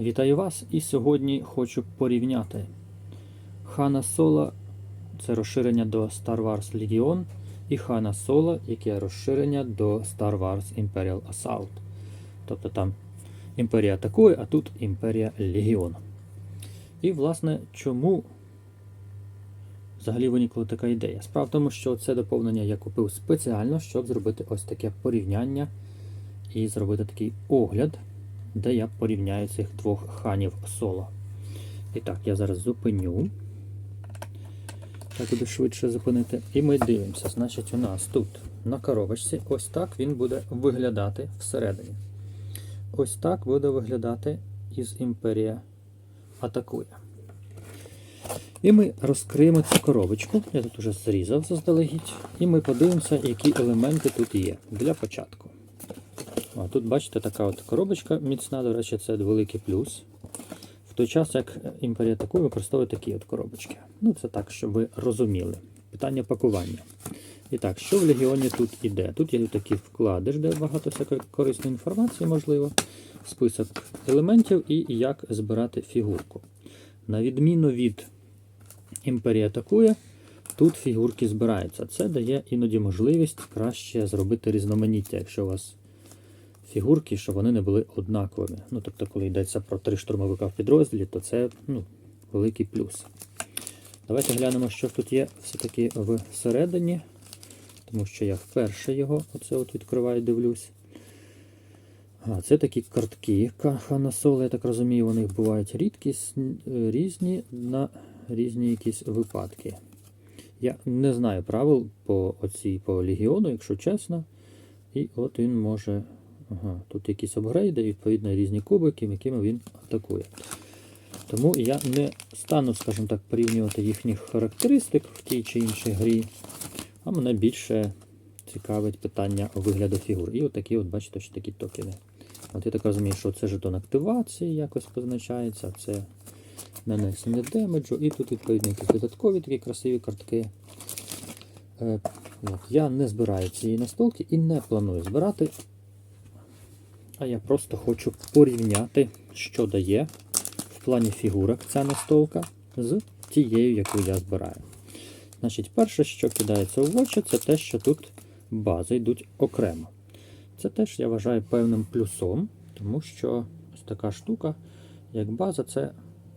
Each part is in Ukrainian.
Вітаю вас! І сьогодні хочу порівняти Хана Соло, це розширення до Star Wars Legion, і Хана Соло, яке розширення до Star Wars Imperial Assault. Тобто там Імперія атакує, а тут Імперія Легіон. І, власне, чому взагалі виникла така ідея? Справа в тому, що це доповнення я купив спеціально, щоб зробити ось таке порівняння і зробити такий огляд де я порівняю цих двох ханів соло. І так, я зараз зупиню. Так буде швидше зупинити. І ми дивимося. Значить, у нас тут на коробочці ось так він буде виглядати всередині. Ось так буде виглядати із Імперія атакує. І ми розкриємо цю коробочку. Я тут вже зрізав заздалегідь. І ми подивимося, які елементи тут є для початку. А тут, бачите, така от коробочка міцна, до речі, це великий плюс. В той час, як імперія атакує, використовує такі от коробочки. Ну, це так, щоб ви розуміли. Питання пакування. І так, що в Легіоні тут іде? Тут є такий вкладиш, де багато всякої корисної інформації, можливо, список елементів і як збирати фігурку. На відміну від імперії атакує, тут фігурки збираються. Це дає іноді можливість краще зробити різноманіття, якщо у вас фігурки, щоб вони не були однаковими. Ну, тобто, коли йдеться про три штурмовика в підрозділі, то це ну, великий плюс. Давайте глянемо, що тут є все-таки всередині, тому що я вперше його оце от відкриваю дивлюсь. А, Це такі картки Ханасола, я так розумію, вони бувають рідкісні, різні на різні якісь випадки. Я не знаю правил по оцій по легіону, якщо чесно. І от він може Ага, Тут якісь апгрейди, відповідно, різні кубики, якими він атакує. Тому я не стану, скажімо так, порівнювати їхніх характеристик в тій чи іншій грі, а мене більше цікавить питання вигляду фігур. І отакі, от, бачите, що такі токени. От Я так розумію, що це жетон активації якось позначається, це нанесення демеджу, і тут, відповідно, якісь додаткові такі красиві картки. Е, от, Я не збираю цієї настолки і не планую збирати. А я просто хочу порівняти, що дає в плані фігурок ця настолка з тією, яку я збираю. Значить, перше, що кидається в очі, це те, що тут бази йдуть окремо. Це теж я вважаю певним плюсом, тому що ось така штука, як база, це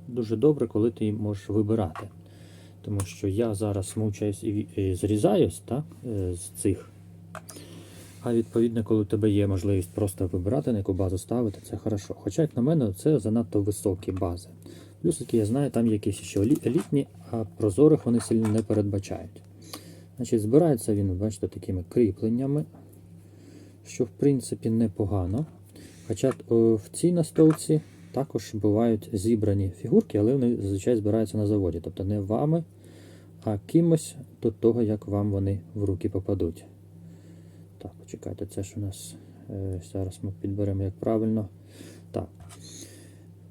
дуже добре, коли ти її можеш вибирати. Тому що я зараз мучаюсь і зрізаюсь так, е, з цих. А відповідно, коли у тебе є можливість просто вибирати, на яку базу ставити, це хорошо. Хоча, як на мене, це занадто високі бази. Плюс, які я знаю, там якісь ще елітні, а прозорих вони сильно не передбачають. Значить, Збирається він, бачите, такими кріпленнями, що в принципі непогано. Хоча в цій настолці також бувають зібрані фігурки, але вони зазвичай збираються на заводі. Тобто не вами, а кимось до того, як вам вони в руки попадуть. Так, почекайте, це ж у нас. Е, зараз ми підберемо як правильно. Так.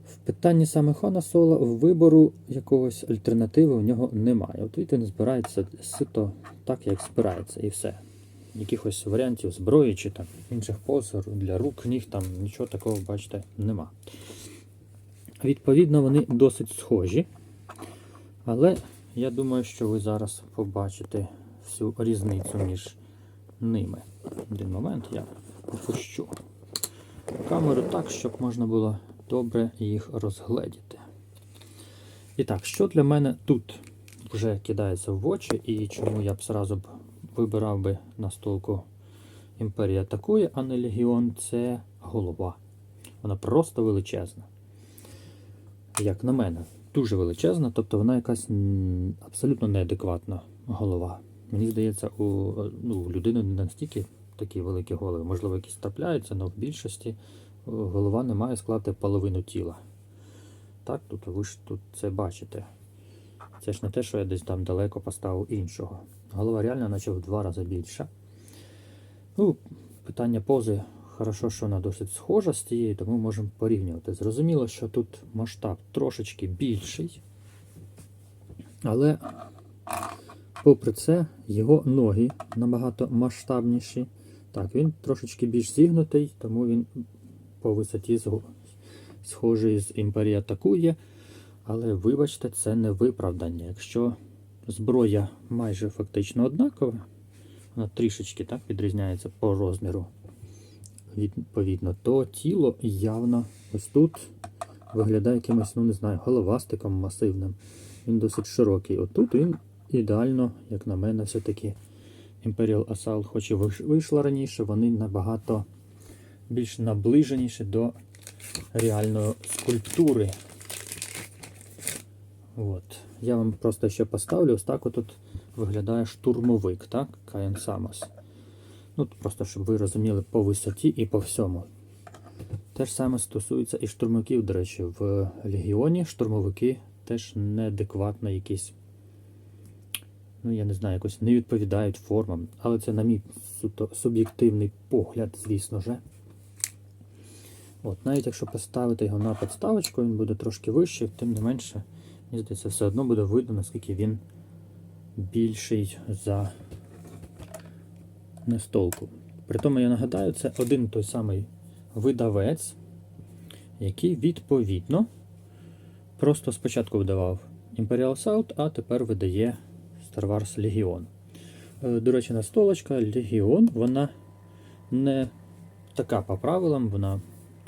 В питанні саме Хана Соло вибору якогось альтернативи в нього немає. От він збирається сито так, як збирається, і все. Якихось варіантів зброї чи там інших позор для рук, ніг, там нічого такого, бачите, нема. Відповідно, вони досить схожі. Але я думаю, що ви зараз побачите всю різницю між ними. Один момент я опущу камеру так, щоб можна було добре їх розгледіти. І так, що для мене тут вже кидається в очі, і чому я б зразу б вибирав би на столку Імперія атакує, а не Легіон, це голова. Вона просто величезна. Як на мене, дуже величезна, тобто вона якась абсолютно неадекватна голова. Мені здається, у ну, людини не настільки такі великі голови. Можливо, якісь трапляються, але в більшості голова не має складати половину тіла. Так, тут ви ж тут це бачите. Це ж не те, що я десь там далеко поставив іншого. Голова реально наче в два рази більша. Ну, Питання пози. Хорошо, що вона досить схожа з тією, тому можемо порівнювати. Зрозуміло, що тут масштаб трошечки більший, але Попри це, його ноги набагато масштабніші. Так, він трошечки більш зігнутий, тому він по висоті схожий з імперія атакує. Але вибачте, це не виправдання. Якщо зброя майже фактично однакова, вона трішечки так відрізняється по розміру, відповідно, то тіло явно ось тут виглядає якимось, ну не знаю, головастиком масивним. Він досить широкий. Отут він ідеально, як на мене, все-таки Imperial Assault, хоч і вийшла раніше, вони набагато більш наближеніші до реальної скульптури. От. Я вам просто ще поставлю, ось так отут виглядає штурмовик, так? Каєн Самос. Ну, просто щоб ви розуміли по висоті і по всьому. Те ж саме стосується і штурмовиків, до речі, в Легіоні штурмовики теж неадекватно якісь, ну я не знаю, якось не відповідають формам. Але це, на мій суб'єктивний погляд, звісно же. От, навіть якщо поставити його на підставочку, він буде трошки вищий, тим не менше, мені здається, все одно буде видно, наскільки він більший за настолку. Притому я нагадаю, це один той самий видавець, який відповідно просто спочатку видавав Imperial Assault, а тепер видає Star Wars Legion. Е, До речі, настолочка Legion, вона не така по правилам, вона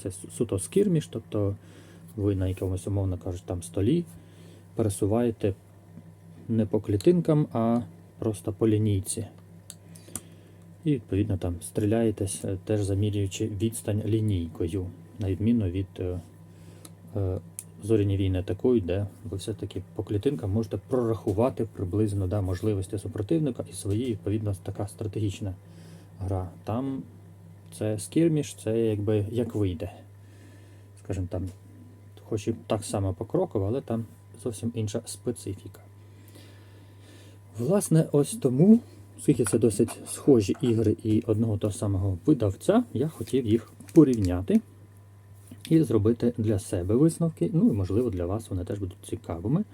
це су- суто скірміш, тобто ви на якомусь, умовно кажучи, там столі пересуваєте не по клітинкам, а просто по лінійці. І відповідно там стріляєтесь, е, теж замірюючи відстань лінійкою, на відміну від е, е, зоряні війни атакують, де ви все-таки по клітинкам можете прорахувати приблизно да, можливості супротивника і свої, відповідно, така стратегічна гра. Там це скірміш, це якби як вийде. Скажімо там, хоч і так само покроково, але там зовсім інша специфіка. Власне, ось тому, оскільки це досить схожі ігри і одного того самого видавця, я хотів їх порівняти і зробити для себе висновки. Ну і можливо для вас вони теж будуть цікавими,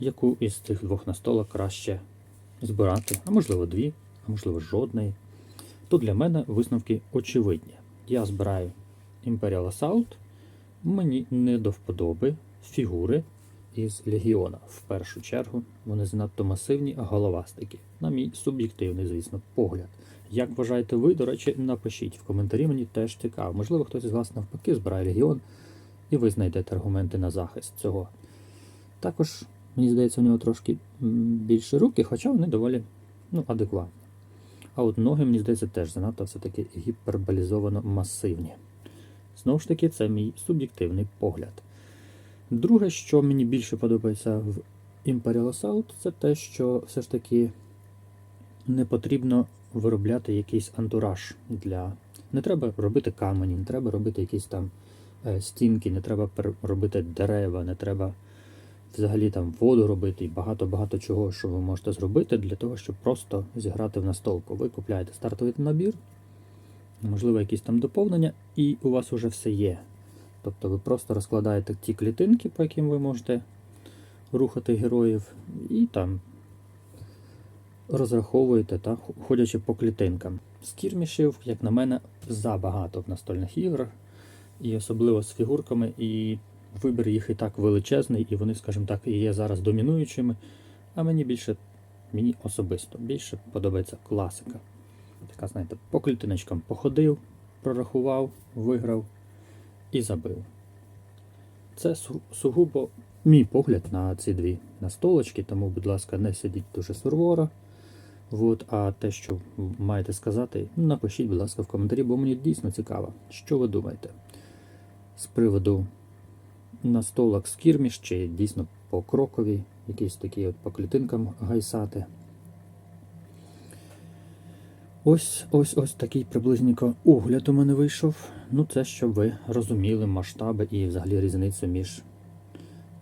яку із цих двох настолок краще збирати, а можливо дві, а можливо жодної. То для мене висновки очевидні. Я збираю Imperial Assault, мені не до вподоби фігури із Легіона. В першу чергу вони занадто масивні, головастики. На мій суб'єктивний, звісно, погляд. Як вважаєте ви, до речі, напишіть в коментарі, мені теж цікаво. Можливо, хтось із вас навпаки збирає Легіон, і ви знайдете аргументи на захист цього. Також, мені здається, у нього трошки більше руки, хоча вони доволі ну, адекватні. А от ноги, мені здається, теж занадто все-таки гіперболізовано масивні. Знову ж таки, це мій суб'єктивний погляд. Друге, що мені більше подобається в Imperial Assault, це те, що все ж таки не потрібно виробляти якийсь антураж для. Не треба робити камені, не треба робити якісь там е, стінки, не треба робити дерева, не треба взагалі там воду робити і багато-багато чого, що ви можете зробити для того, щоб просто зіграти в настолку. Ви купляєте стартовий набір, можливо, якісь там доповнення, і у вас уже все є. Тобто ви просто розкладаєте ті клітинки, по яким ви можете рухати героїв, і там розраховуєте, так, ходячи по клітинкам. Скірмішів, як на мене, забагато в настольних іграх, і особливо з фігурками, і вибір їх і так величезний, і вони, скажімо так, і є зараз домінуючими. А мені більше, мені особисто більше подобається класика. Така, знаєте, по клітиночкам походив, прорахував, виграв і забив. Це сугубо мій погляд на ці дві настолочки, тому, будь ласка, не сидіть дуже суворо. От, а те, що маєте сказати, напишіть, будь ласка, в коментарі, бо мені дійсно цікаво, що ви думаєте з приводу настолок скірміш, чи дійсно по крокові, якісь такі от по клітинкам гайсати. Ось ось ось такий приблизненько огляд у мене вийшов. Ну, це щоб ви розуміли масштаби і взагалі різницю між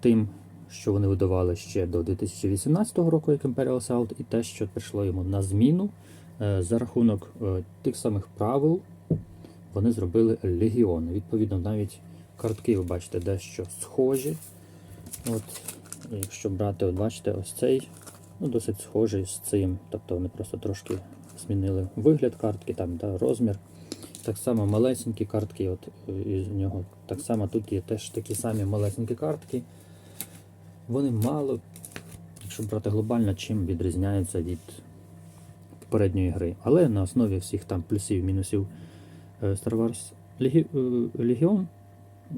тим, що вони видавали ще до 2018 року, як Imperial Assault, і те, що прийшло йому на зміну. Е, За рахунок е, тих самих правил вони зробили легіон. Відповідно, навіть картки, ви бачите, дещо схожі. От, якщо брати, от бачите, ось цей, ну, досить схожий з цим. Тобто вони просто трошки змінили вигляд картки, там, да, розмір. Так само малесенькі картки, от е, із нього. Так само тут є теж такі самі малесенькі картки. Вони мало, якщо брати глобально, чим відрізняються від попередньої гри. Але на основі всіх там плюсів, мінусів е, Star Wars Легі... е, Legion, е,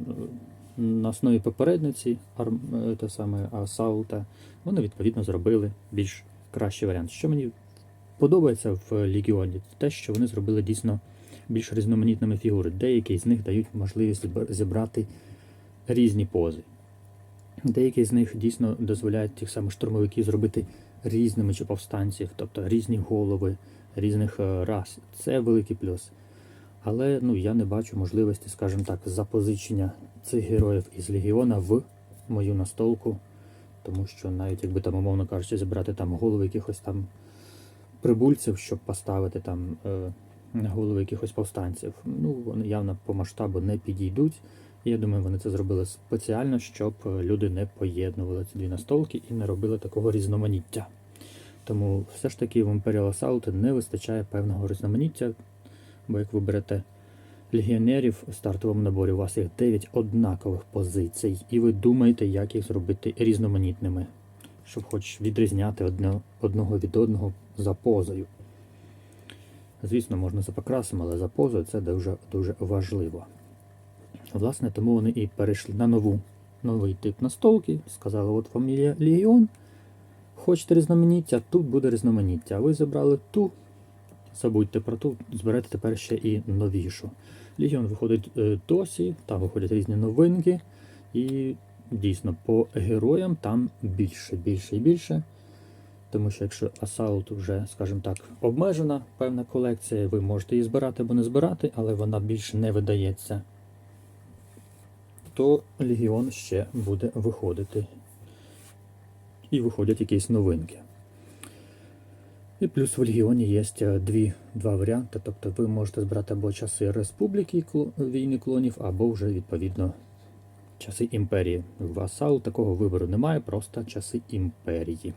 на основі попередниці те саме Асаулта, вони відповідно зробили більш кращий варіант. Що мені подобається в Легіоні, те, що вони зробили дійсно більш різноманітними фігури. Деякі з них дають можливість зібрати різні пози. Деякі з них дійсно дозволяють тих самих штурмовиків зробити різними чи повстанців, тобто різні голови різних е, рас. Це великий плюс. Але ну, я не бачу можливості, скажімо так, запозичення цих героїв із Легіона в мою настолку. Тому що навіть якби там, умовно кажучи, зібрати там голови якихось там прибульців, щоб поставити там е, голови якихось повстанців, ну вони явно по масштабу не підійдуть. Я думаю, вони це зробили спеціально, щоб е, люди не поєднували ці дві настолки і не робили такого різноманіття. Тому все ж таки в Imperial Assault не вистачає певного різноманіття, бо як ви берете легіонерів у стартовому наборі, у вас їх 9 однакових позицій, і ви думаєте, як їх зробити різноманітними, щоб хоч відрізняти одне, одного від одного за позою. Звісно, можна за покрасом, але за позою це дуже, дуже важливо. Власне, тому вони і перейшли на нову, новий тип настолки. Сказали, от фамілія Легіон. Хочете різноманіття, тут буде різноманіття. А ви забрали ту, забудьте про ту, зберете тепер ще і новішу. Легіон виходить е, досі, там виходять різні новинки. І дійсно по героям там більше, більше і більше. Тому що якщо Assault вже, скажімо так, обмежена певна колекція, ви можете її збирати або не збирати, але вона більше не видається то Легіон ще буде виходити. І виходять якісь новинки. І плюс в Легіоні є е, дві, два варіанти. Тобто ви можете збирати або часи Республіки війни клонів, або вже відповідно часи імперії. В Асау такого вибору немає, просто часи імперії.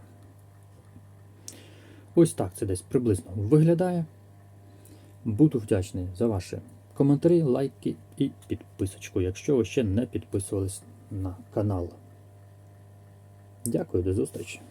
Ось так це десь приблизно виглядає. Буду вдячний за ваші коментарі, лайки і підписочку, якщо ви ще не підписувались на канал. Дякую, до зустрічі!